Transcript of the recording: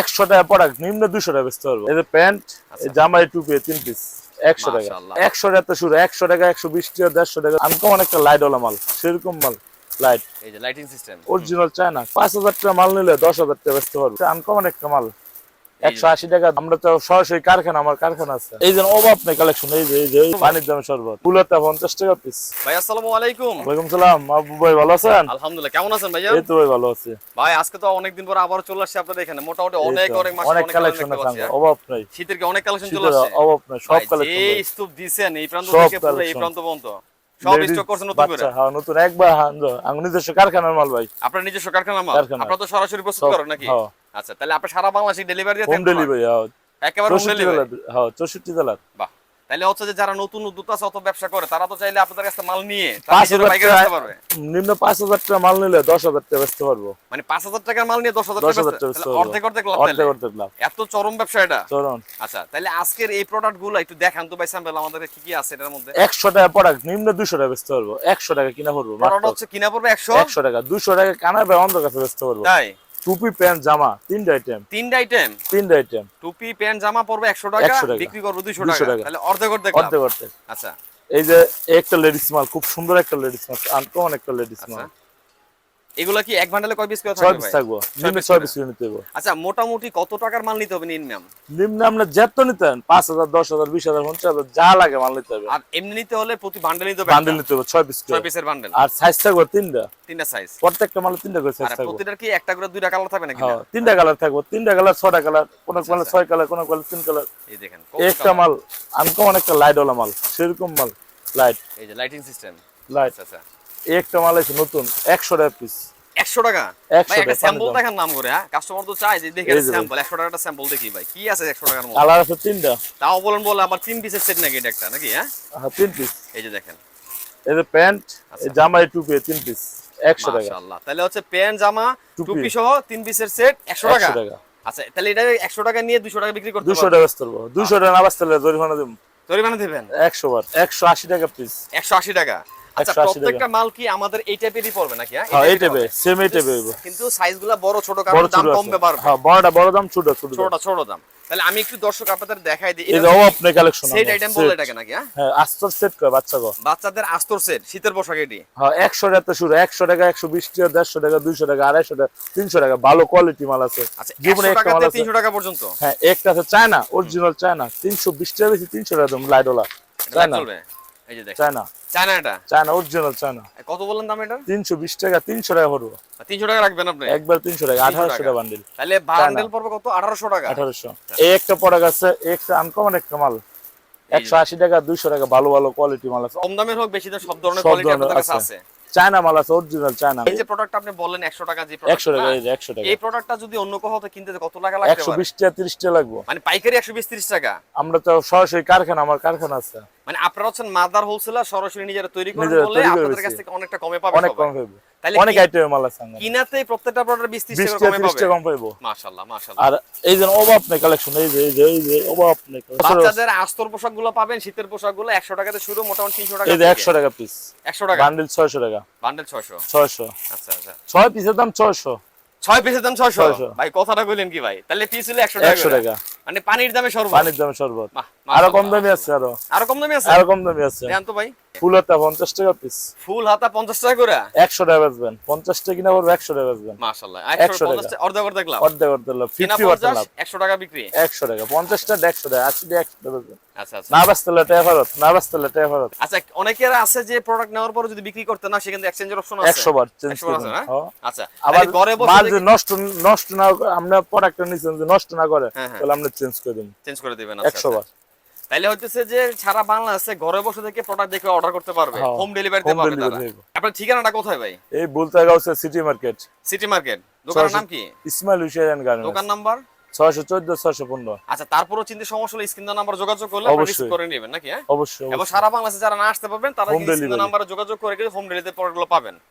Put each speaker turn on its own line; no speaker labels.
একশো টাকা প্রোডাক্ট নিম্ন দুশো টাকা বেচতে পারব। এই যে প্যান্ট জামাই জামা টুপি তিন পিস একশো টাকা। একশো টাকা শুরু একশো টাকা একশো বিশ টাকা দেড়শো টাকা। আনকমন একটা লাইট ওলা মাল সেরকম মাল লাইট
এই যে লাইটিং সিস্টেম
অরিজিনাল চায়না পাঁচ হাজার টাকা মাল নিলে দশ হাজার টাকা বেচতে পারব। আনকমন একটা মাল। একশো আশি টাকা আমরা তো সরাসরি কারখানা আমার কারখানা আছে। এই যে অভাব নেই কালেকশন এই যে এই যে পানির দামে শরবত। পঞ্চাশ টাকা পিস
ভাই আসসালামু আলাইকুম।
ওয়ালাইকুম সালাম। আবু ভাই ভালো আছেন?
আলহামদুলিল্লাহ কেমন আছেন ভাইয়া?
এই তো ভাই ভালো আছি।
ভাই আজকে তো অনেকদিন পর আবার চলে আসছে আপনাদের এখানে। মোটামুটি অনেক অনেক মাস
অনেক কালেকশন
হ্যাঁ?
অভাব নাই।
শীতের কি অনেক কালেকশন চলে আসছে?
অভাব নাই সব কালেকশন
যে স্তূপ দিছেন এই প্রান্ত থেকে পুরো এই প্রান্ত পর্যন্ত। সব স্টক করছেন নতুন করে?
হ্যাঁ নতুন। একবার আমি নিজস্ব কারখানার মাল ভাই।
আপনার নিজস্ব কারখানা মাল। আপনারা তো সরাসরি প্রস্তুত করেন নাকি?
হ্যাঁ।
আচ্ছা তাহলে আপনি সারা বাংলাদেশে ডেলিভারি দিয়ে
হোম
থাকেন
ডেলিভারি
একেবারে হোম ডেলিভারি
হ্যাঁ চৌষট্টি জেলার
বাহ তাহলে হচ্ছে যে যারা নতুন উদ্যোক্তা আছে অত ব্যবসা করে তারা তো চাইলে আপনাদের কাছে মাল নিয়ে পারবে।
নিম্ন পাঁচ হাজার টাকা মাল নিলে দশ হাজার টাকা বেচতে পারব।
মানে পাঁচ হাজার টাকার মাল নিয়ে দশ হাজার অর্ধেক অর্ধেক লাভ
অর্ধেক। অর্ধেক লাভ।
এত চরম ব্যবসা এটা?
চরম।
আচ্ছা তাহলে আজকের এই প্রোডাক্টগুলো একটু দেখান তো ভাই স্যাম্পল আমাদের কি কি আছে এটার মধ্যে?
একশো টাকা প্রোডাক্ট নিম্ন দুশো টাকা বেচতে পারব। একশো টাকা কিনা পড়ব
প্রোডাক্ট হচ্ছে কিনা পড়বে একশো?
একশো টাকা দুশো টাকা কানা অন্ধ কাছে বেচতে পারব।
তাই?
টুপি প্যান্ট জামা তিনটা আইটেম
তিনটা আইটেম
তিনটা আইটেম
টুপি প্যান্ট জামা পড়বে একশো টাকা
100 টাকা।
বিক্রি করবে দুইশো
200
টাকা। তাহলে অর্ধেক অর্ধেক।
অর্ধেক অর্ধেক।
আচ্ছা।
এই যে একটা লেডিস মাল খুব সুন্দর একটা লেডিস মাল আনকমন একটা লেডিস মাল
এগুলা কি এক বান্ডেলে কয় পিস করে থাকবে
পিস
ভাই?
থাকব। নিম্ন
piece
ছয়
করে।
পিস করে নিতে হবে।
আচ্ছা মোটামুটি কত টাকার মাল নিতে হবে নিম্ন
নিম্ন আপনার যেত নিতেন পাঁচ হাজার দশ হাজার বিশ হাজার যা লাগে মাল নিতে হবে।
আর এমনি নিতে হলে প্রতি বান্ডেল নিতে হবে
বান্ডেল নিতে হবে ছয় পিস
ছয়
করে
পিসের বান্ডেল
আর সাইজ থাকবে তিনটা।
তিনটা সাইজ
প্রত্যেকটা মালে তিনটা করে সাইজ
আর
থাকবে।
প্রতিটার কি একটা করে দুইটা কালার থাকবে নাকি?
হ্যাঁ তিনটা কালার থাকবে। তিনটা কালার ছটা কালার কোন
আচ্ছা।
ছয় কালার কোন কালার তিন কালার
এই দেখেন
একটা মাল আনকমন একটা লাইট ওলা মাল সেরকম মাল লাইট
এই যে লাইটিং সিস্টেম
লাইট
আচ্ছা আচ্ছা।
একটা মাল আছে নতুন একশো টাকা পিস
একশো টাকা?
100
ভাই একটা
টাকা,
স্যাম্পল দেখার নাম করে হ্যাঁ? কাস্টমার তো চাই যে দেখে। স্যাম্পল একশো টাকাটা স্যাম্পল দেখি ভাই। কি আছে একশো টাকার মধ্যে?
কালার আছে তিনটা।
তাও বলেন বলে আবার তিন পিসের সেট নাকি এটা একটা নাকি হ্যাঁ?
হ্যাঁ তিন পিস
এই যে দেখেন।
এই যে প্যান্ট
আচ্ছা।
এই জামা টুপি তিন পিস একশো টাকা।
মাশাআল্লাহ। তাহলে হচ্ছে প্যান্ট জামা
টুপি।
সহ তিন পিসের সেট একশো টাকা? আচ্ছা তাহলে এটা একশো টাকা নিয়ে দুশো টাকা বিক্রি করতে
দুশো টাকা পারব। দুশো টাকা না বাঁচতে জরিমানা দেবো।
জরিমানা দেবেন?
একশো বার একশো আশি টাকা পিস
একশো আশি টাকা। আচ্ছা প্রত্যেকটা মাল কি আমাদের এই টাইপেরই পড়বে নাকি হ্যাঁ?
হ্যাঁ এই টাইপে সেম এই টাইপে
কিন্তু সাইজগুলো বড় ছোট কারণ দাম কমবে বাড়বে।
হ্যাঁ বড়টা বড় দাম ছোট ছোট দাম।
ছোট দাম। তাহলে আমি একটু দর্শক আপনাদের দেখাই দিই।
এই যে কালেকশন
সেট আইটেম বলে এটাকে নাকি হ্যাঁ?
হ্যাঁ আস্তর সেট করে বাচ্চা গো?
বাচ্চাদের আস্তর সেট শীতের পোশাক এটি।
হ্যাঁ একশো টাকা শুরু একশো টাকা একশো বিশ টাকা দেড়শো টাকা দুইশো টাকা আড়াইশো টাকা তিনশো টাকা ভালো কোয়ালিটি মাল আছে।
আচ্ছা টাকা পর্যন্ত?
হ্যাঁ একটা আছে চায়না অরিজিনাল চায়না তিনশো বিশ টাকা বেশি তিনশো টাকা দাম লাইডোলা। চায়না
চলবে? এই যে দেখেন।
চায়না।
চায়নাটা
চায়না অরিজিনাল চায়না।
কত বললেন দাম এটা
তিনশো বিশ টাকা তিনশো টাকা হরু
তিনশো টাকা রাখবেন আপনি?
একবার তিনশো টাকা 1800
টাকা।
বান্ডেল
তাহলে বান্ডেল পড়বে কত? আঠারোশো টাকা।
আঠারোশো। এই একটা পড়া গেছে একটা আনকমন একটা মাল। একশো আশি টাকা দুইশো টাকা ভালো ভালো কোয়ালিটি মাল আছে।
কম দামের হোক বেশি দাম সব ধরনের কোয়ালিটি আপনাদের কাছে
আছে। চায়না মাল আছে অরিজিনাল চায়না
এই যে প্রোডাক্ট আপনি বললেন একশো টাকা যে
একশো টাকা এই
প্রোডাক্ট
যে একশো টাকা।
এই প্রোডাক্টটা যদি অন্য কোথাও থেকে কিনতে কত টাকা পারে
বিশ টাকা তিরিশ টাকা লাগবে।
মানে পাইকারি একশো বিশ ত্রিশ টাকা?
আমরা তো সরাসরি কারখানা আমার কারখানা আছে।
মানে আপনারা হচ্ছেন মাদার হোলসেলার সরাসরি নিজেরা তৈরি করেন বলে আপনাদের কাছ থেকে অনেকটা কমে পাবে
অনেক কম
তাহলে
অনেক আইটেমের মাল আছে
প্রত্যেকটা প্রোডাক্ট বিশ ত্রিশ
বিশ
টাকা
টাকা
কমে পাবে।
কম পাইবো।
মাশাআল্লাহ মাশাআল্লাহ।
আর এই যে অভাব নেই কালেকশন এই যে এই যে এই যে অভাব নেই
বাচ্চাদের আস্তর পোশাকগুলো পাবেন শীতের পোশাকগুলো একশো টাকাতে শুরু মোটামুটি তিনশো টাকা
এই যে একশো টাকা পিস
একশো টাকা?
বান্ডিল ছয়শো টাকা।
বান্ডেল ছয়শো?
ছয়শো।
আচ্ছা আচ্ছা।
ছয় পিসের দাম ছয়শো।
ছয় পিসের দাম ছয়শো?
600
ভাই কথাটা কইলেন কি ভাই? তাহলে পিস হলে একশো টাকা মানে পানির দামে সর্ব
পানির দামে শরবত। আরও কম। দামি আছে আরও।
আরও কম দামে আছে?
আরও কম দামি আছে।
দেন তো ভাই
ফুলতা পঞ্চাশ টাকা পিস
ফুল হাতা পঞ্চাশ টাকা করে?
একশো টাকা বেচবেন। পঞ্চাশ টাকা কিনা পড়বে একশো টাকা বেচবেন।
মাশাআল্লাহ।
100 টাকা।
অর্ধেক অর্ধেক লাভ।
অর্ধেক অর্ধেক লাভ।
কিনা
ফিফটি
পঞ্চাশ
পার্সেন্ট লাভ।
একশো টাকা বিক্রি?
একশো টাকা। পঞ্চাশটা একশো টাকা। আশি টাকা একশো টাকা বেচবেন।
আচ্ছা আচ্ছা।
না বাঁচতে টাকা ফেরত। না বাঁচতে টাকা ফেরত।
আচ্ছা অনেকের আছে যে প্রোডাক্ট নেওয়ার পর যদি বিক্রি করতে না সেখানে এক্সচেঞ্জের অপশন আছে?
একশো বার চেঞ্জ
100 আছে, আচ্ছা।
আবার
ঘরে
মাল
বসে
যে নষ্ট নষ্ট না আমরা প্রোডাক্টটা নিচ্ছেন যে নষ্ট না করে
হ্যাঁ, হ্যাঁ।
তাহলে আমরা চেঞ্জ করে দিন।
চেঞ্জ করে দিবেন
একশো বার।
তাইলে হচ্ছে যে সারা বাংলাদেশে ঘরে বসে থেকে প্রোডাক্ট দেখে অর্ডার করতে পারবে হোম ডেলিভারি
home
পাবে তারা। আপনার ঠিকানাটা কোথায় ভাই?
এই Bultagaon city market
city market দোকানের নাম কি?
ইসমাইল হুসেন গার্মেন্টস।
দোকান নাম্বার?
ছয়শো চোদ্দ ছয়শো পনেরো।
আচ্ছা তারপরও চিন্তা সমস্যা হলে স্ক্রিন নাম্বার যোগাযোগ করলে আপনি
অবশ্যই।
করে নেবেন নাকি হ্যাঁ?
অবশ্যই
এবং সারা বাংলাদেশে যারা না আসতে পারবেন তারা স্ক্রিন। নাম্বারে যোগাযোগ করে হোম ডেলিভারি প্রোডাক্টগুলো পাবেন।